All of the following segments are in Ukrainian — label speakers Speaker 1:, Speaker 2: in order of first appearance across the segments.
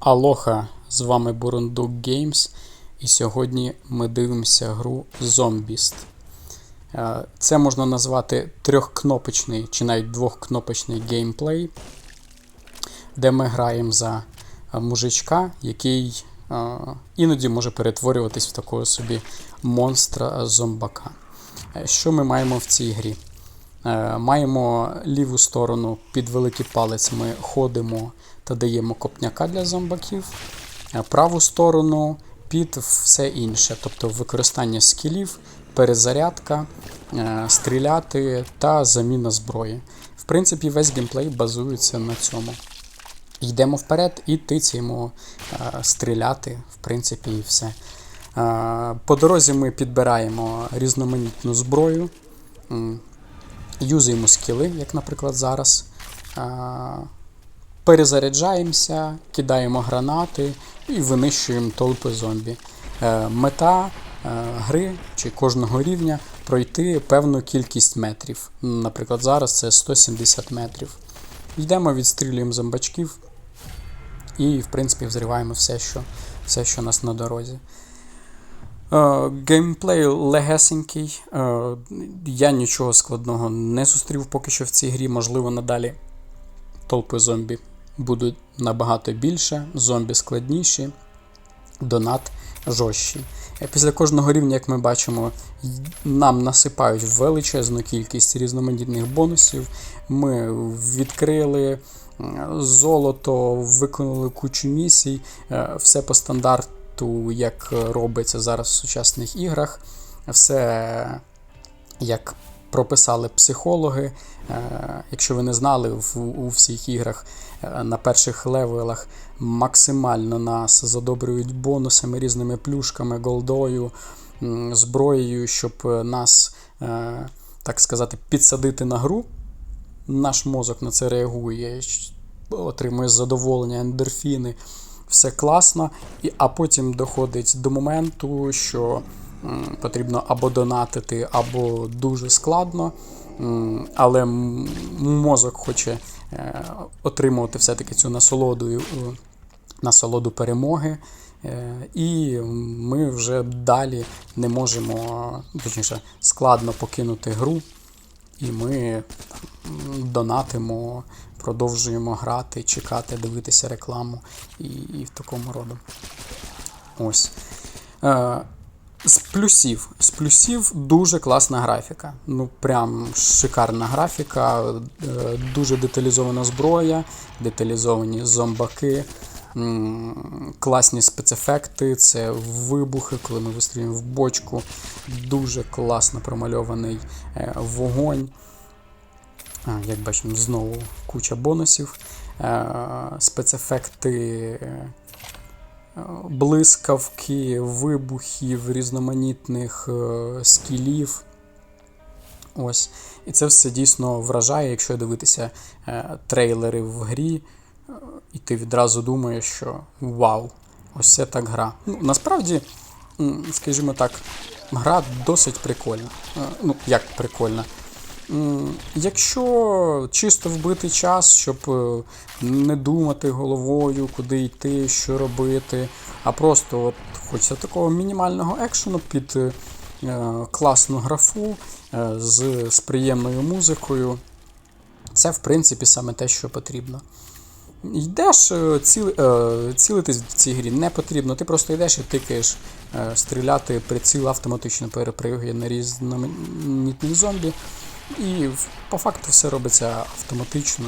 Speaker 1: Алоха, з вами Бурундук Games, і сьогодні ми дивимося гру Zombist. Е, Це можна назвати трьохкнопочний чи навіть двохкнопочний геймплей, де ми граємо за мужичка, який е, іноді може перетворюватись в такого собі монстра зомбака. Е, Що ми маємо в цій грі? Е, Маємо ліву сторону під великий палець ми ходимо та даємо копняка для зомбаків. Е, Праву сторону під все інше, тобто використання скілів, перезарядка, е, стріляти та заміна зброї. В принципі, весь геймплей базується на цьому. Йдемо вперед і тицяємо стріляти, в принципі, і все. По дорозі ми підбираємо різноманітну зброю. Юзаємо скіли, як, наприклад, зараз. Перезаряджаємося, кидаємо гранати і винищуємо толпи зомбі. Е, Мета е, гри чи кожного рівня пройти певну кількість метрів. Наприклад, зараз це 170 метрів. Йдемо, відстрілюємо зомбачків і, в принципі, взриваємо все, що, все, що нас на дорозі. Е, Геймплей легесенький. Е, Я нічого складного не зустрів поки що в цій грі. Можливо, надалі толпи зомбі будуть набагато більше, зомбі складніші, донат жорсткий. Е, Після кожного рівня, як ми бачимо, нам насипають величезну кількість різноманітних бонусів. Ми відкрили золото, виконали кучу місій, все по стандарту, як робиться зараз в сучасних іграх. Все як прописали психологи. Е, Якщо ви не знали, у всіх іграх е, на перших левелах максимально нас задобрюють бонусами, різними плюшками, голдою, зброєю, щоб е, нас, так сказати, підсадити на гру. Наш мозок на це реагує, отримує задоволення, ендорфіни, все класно. І, а потім доходить до моменту, що потрібно або донатити, або дуже складно. Але мозок хоче е, отримувати все-таки цю насолоду, е, насолоду перемоги. Е, І ми вже далі не можемо, точніше, складно покинути гру. І ми донатимо, продовжуємо грати, чекати, дивитися рекламу і, і в такому роду. Ось. Е, з плюсів. З плюсів дуже класна графіка. Ну, прям шикарна графіка, е, дуже деталізована зброя, деталізовані зомбаки, класні спецефекти, це вибухи, коли ми вистрілюємо в бочку. Дуже класно промальований е, вогонь. Як бачимо, знову куча бонусів. Е, Спецефекти е, блискавки, вибухів, різноманітних скілів. Ось. І це все дійсно вражає, якщо дивитися трейлери в грі, і ти відразу думаєш, що вау, ось це так гра. Ну, насправді, скажімо так, гра досить прикольна. Е, Ну, як прикольна. Якщо чисто вбити час, щоб е, не думати головою, куди йти, що робити, а просто от хочеться такого мінімального екшену під е, класну графу е, з, з приємною музикою, це в принципі саме те, що потрібно. Йдеш, е, ціли, е, цілитись в цій грі не потрібно. Ти просто йдеш і тикаєш е, стріляти, приціл автоматично перепригує на різноманітних зомбі. І по факту все робиться автоматично.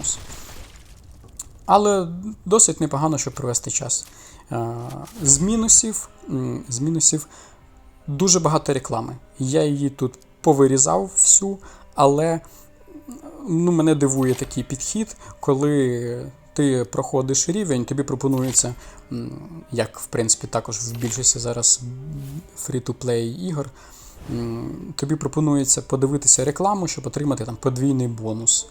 Speaker 1: Ось. Але досить непогано, щоб провести час. З мінусів, з мінусів дуже багато реклами. Я її тут повирізав всю, але ну, мене дивує такий підхід, коли ти проходиш рівень, тобі пропонується, як в принципі також в більшості зараз фрі-то-плей ігор, тобі пропонується подивитися рекламу, щоб отримати там подвійний бонус.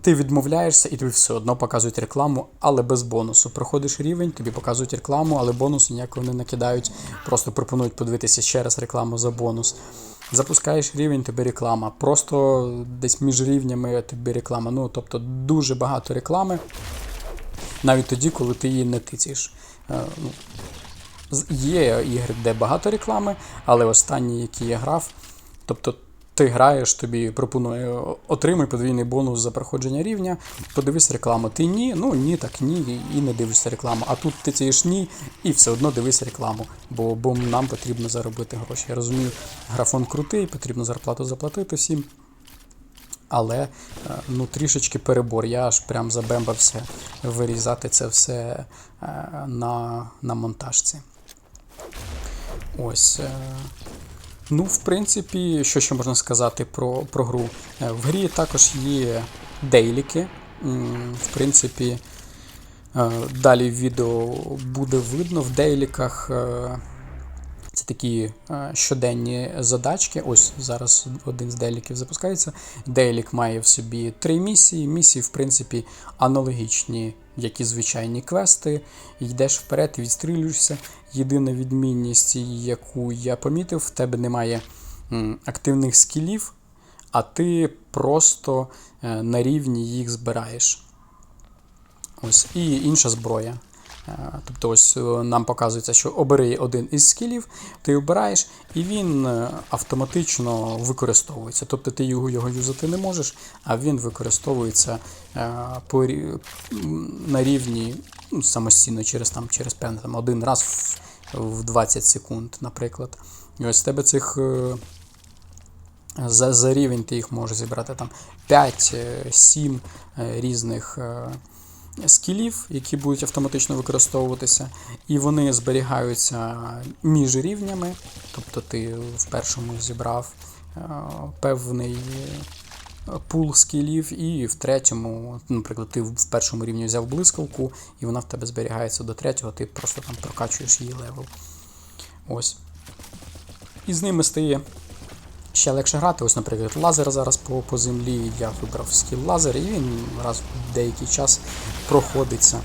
Speaker 1: Ти відмовляєшся і тобі все одно показують рекламу, але без бонусу. Проходиш рівень, тобі показують рекламу, але бонусу ніякого не накидають. Просто пропонують подивитися ще раз рекламу за бонус. Запускаєш рівень, тобі реклама. Просто десь між рівнями тобі реклама. Ну, тобто дуже багато реклами. навіть тоді, коли ти її не тицяєш. Е, ну, Є ігри, де багато реклами, але останні, які я грав, тобто ти граєш, тобі пропонує отримай подвійний бонус за проходження рівня, подивись рекламу. Ти ні, ну ні, так ні, і не дивишся рекламу. А тут ти цієш ні, і все одно дивись рекламу, бо, бо нам потрібно заробити гроші. Я розумію, графон крутий, потрібно зарплату заплатити всім. Але е, ну, трішечки перебор. Я аж прям забембався вирізати це все е, на, на монтажці. Ось. Е, Ну, в принципі, що ще можна сказати про, про гру? Е, В грі також є дейліки. В принципі, е, далі в відео буде видно в дейліках. Це такі е, щоденні задачки. Ось зараз один з дейліків запускається. Дейлік має в собі три місії. Місії, в принципі, аналогічні, як і звичайні квести. Йдеш вперед відстрілюєшся. Єдина відмінність, яку я помітив, в тебе немає активних скілів, а ти просто е, на рівні їх збираєш. Ось, і інша зброя. Е, Тобто, ось е, нам показується, що обери один із скілів, ти обираєш, і він е, автоматично використовується. Тобто ти його, його юзати не можеш, а він використовується на рівні ну, самостійно через, там, через певне, там, один раз в, в 20 секунд, наприклад. І ось в тебе цих. за, за рівень ти їх можеш зібрати там 5-7 різних скілів, які будуть автоматично використовуватися, і вони зберігаються між рівнями. Тобто ти в першому зібрав е, певний е, пул скілів, і в третьому, наприклад, ти в першому рівні взяв блискавку, і вона в тебе зберігається до третього, ти просто там прокачуєш її левел. Ось. І з ними стає ще легше грати. Ось, наприклад, лазер зараз по, по землі. Я вибрав скіл лазер, і він раз в деякий час проходиться,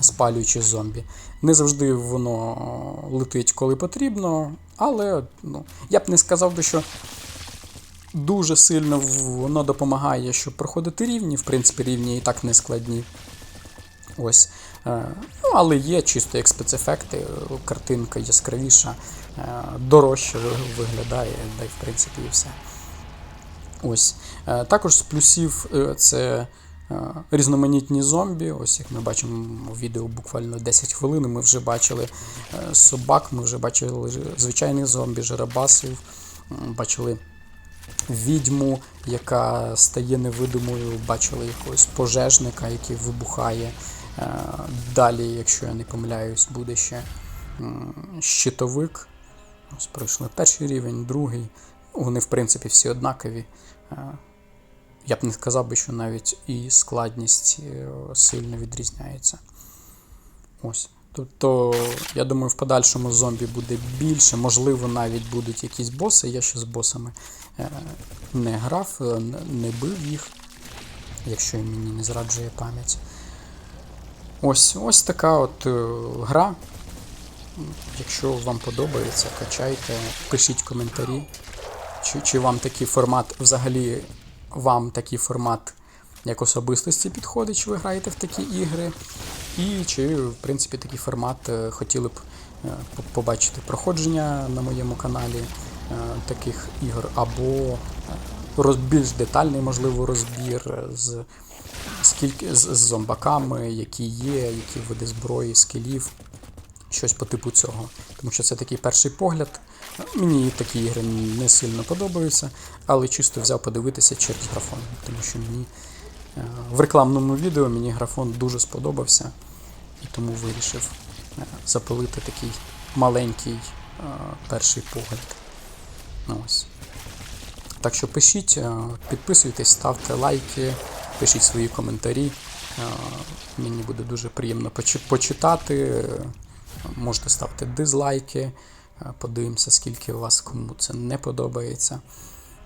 Speaker 1: спалюючи зомбі. Не завжди воно летить, коли потрібно, але ну, я б не сказав би, що дуже сильно воно допомагає, щоб проходити рівні. В принципі, рівні і так не складні. Ось. Е, Ну, але є чисто як спецефекти, картинка яскравіша, е, дорожче виглядає, да й в принципі і все. Ось. Е, Також з плюсів це різноманітні зомбі. Ось як ми бачимо в відео буквально 10 хвилин. Ми вже бачили собак, ми вже бачили звичайних зомбі, жеребасів, бачили відьму, яка стає невидимою, бачили якогось пожежника, який вибухає. Е, Далі, якщо я не помиляюсь, буде ще щитовик. Ось пройшли перший рівень, другий. Вони, в принципі, всі однакові. Е, Я б не сказав би, що навіть і складність е, сильно відрізняється. Ось. Тобто, я думаю, в подальшому зомбі буде більше, можливо, навіть будуть якісь боси. Я ще з босами не грав, не бив їх, якщо мені не зраджує пам'ять. Ось, ось така от е, гра. Якщо вам подобається, качайте, пишіть коментарі. Чи, чи вам такий формат, взагалі, вам такий формат як особистості підходить, чи ви граєте в такі ігри? І чи, в принципі, такий формат е, хотіли б е, побачити проходження на моєму каналі таких ігор, або більш детальний, можливо, розбір з, скільки, з, з зомбаками, які є, які види зброї, скілів щось по типу цього. Тому що це такий перший погляд. Мені такі ігри не сильно подобаються, але чисто взяв подивитися через графон, тому що мені е, в рекламному відео мені графон дуже сподобався, і тому вирішив е, запалити такий маленький е, перший погляд. Ну, Ось. Так що пишіть, підписуйтесь, ставте лайки, пишіть свої коментарі. Е, Мені буде дуже приємно почитати. Можете ставити дизлайки. Е, Подивимося, скільки у вас кому це не подобається.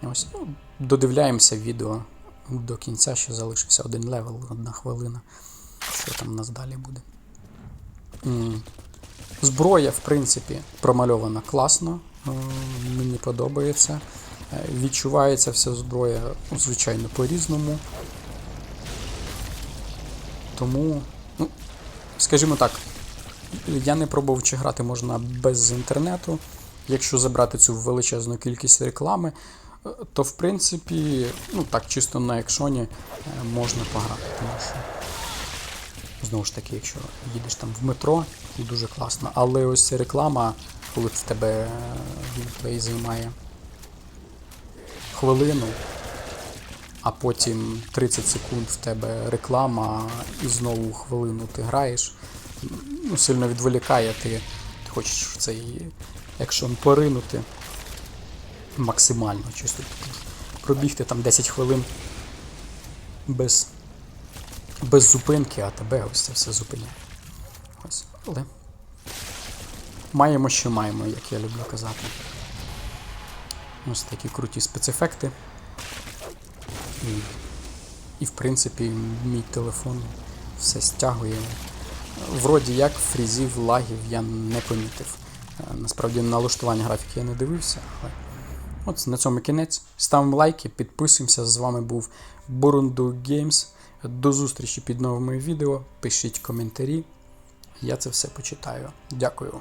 Speaker 1: Ось, ну, додивляємося відео до кінця, що залишився один левел, одна хвилина. Що там у нас далі буде? Зброя, в принципі, промальована класно. е, Мені подобається. Відчувається вся зброя, звичайно, по-різному. Тому, ну, скажімо так, я не пробував, чи грати можна без інтернету. Якщо забрати цю величезну кількість реклами, е, то в принципі, ну так, чисто на екшоні е, можна пограти. Тому що, знову ж таки, якщо їдеш там в метро, і дуже класно. Але ось реклама, коли в тебе геймплей займає хвилину, а потім 30 секунд в тебе реклама, і знову хвилину ти граєш. Ну, сильно відволікає, ти, ти хочеш в цей екшон поринути максимально, чисто пробігти там 10 хвилин без, без зупинки, а тебе ось це все зупиняє. Ось. Але маємо, що маємо, як я люблю казати. Ось такі круті спецефекти. І, в принципі, мій телефон все стягує. Вроді як фрізів, лагів я не помітив. Е, Насправді налаштування графіки я не дивився, але от на цьому кінець. Ставимо лайки, підписуємося. З вами був Бурунду Games. До зустрічі під новими відео. Пишіть коментарі. Я це все почитаю. Дякую.